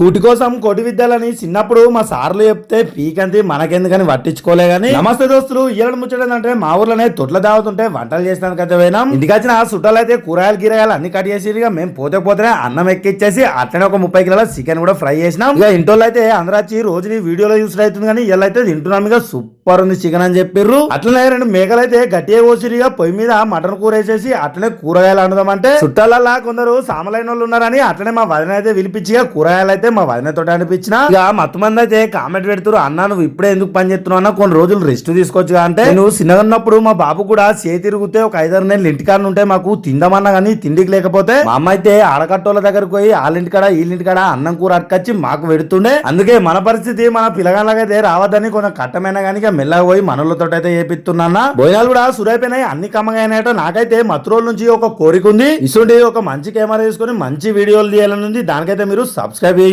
కూటి కోసం కోటి విద్యాలని చిన్నప్పుడు మా సార్లు చెప్తే పీకంతి మనకెందుకని పట్టించుకోలే గానీ నమస్తే దోస్తులు ఈరడు ముచ్చడం అంటే మా ఊర్లోనే తొట్ల దావుతుంటే వంటలు చేసినందుకు అయితే పోయినాం. ఇంటికి వచ్చిన చుట్టాలు అయితే కూరగాయలు గిరగాయలు అన్ని కట్ చేసి ఇక మేము పోతే పోతే అన్నం ఎక్కిచ్చేసి అట్లనే ఒక ముప్పై కిలోల చికెన్ కూడా ఫ్రై చేసినాం. ఇక ఇంటోళ్ళు అయితే అందరూ వచ్చి రోజు వీడియోలో యూస్ అవుతుంది కానీ ఇలా అయితే తింటున్నాం. ఇక సూపర్ ఉంది చికెన్ అని చెప్పిర్రు. అట్లనే రెండు మేకలు అయితే గట్టిగా కోసిరిగా పొయ్యి మీద మటన్ కూర వేసేసి అట్లనే కూరగాయలు అంటే చుట్టాలల్లా కొందరు సామలైన వాళ్ళు ఉన్నారని అట్లనే మా వదిన అయితే పిలిపించి కూరగాయలు అయితే మా వదిన తోట అనిపించిన? ఇక మత్తు మంది అయితే కామెంట్ పెడుతురు అన్నా నువ్వు ఇప్పుడే ఎందుకు పని చేస్తున్నావు? అన్న కొన్ని రోజులు రెస్ట్ తీసుకోవచ్చు అంటే? నువ్వు చిన్నగా ఉన్నప్పుడు మా బాబు కూడా చేతి తిరిగితే ఒక ఐదారు నెలలు ఇంటికాడ ఉంటే మాకు తిందామన్నా కానీ తిండికి లేకపోతే మా అమ్మ అయితే ఆడకట్టోళ్ళ దగ్గరకు పోయి వాళ్ళ ఇంటికాడ వీళ్ళ ఇంటికాడ అన్నం కూర అట్టుకొచ్చి మాకు పెడుతుండే. అందుకే మన పరిస్థితి మన పిల్లగాళ్ళకైతే రావద్దని కొంచెం కట్టమైనా కానీ మెల్లగా పోయి మనలతో అయితే చేపిస్తున్నా భోజనాలు కూడా సురైపోయినాయి అన్ని కమ్మగా అయినాయట నాకైతే మత్రోల్ నుంచి ఒక కోరిక ఉంది. ఇసుండి ఒక మంచి కెమెరా తీసుకొని మంచి వీడియోలు తీయాలని ఉంది. దానికైతే మీరు సబ్స్క్రైబ్ చేయండి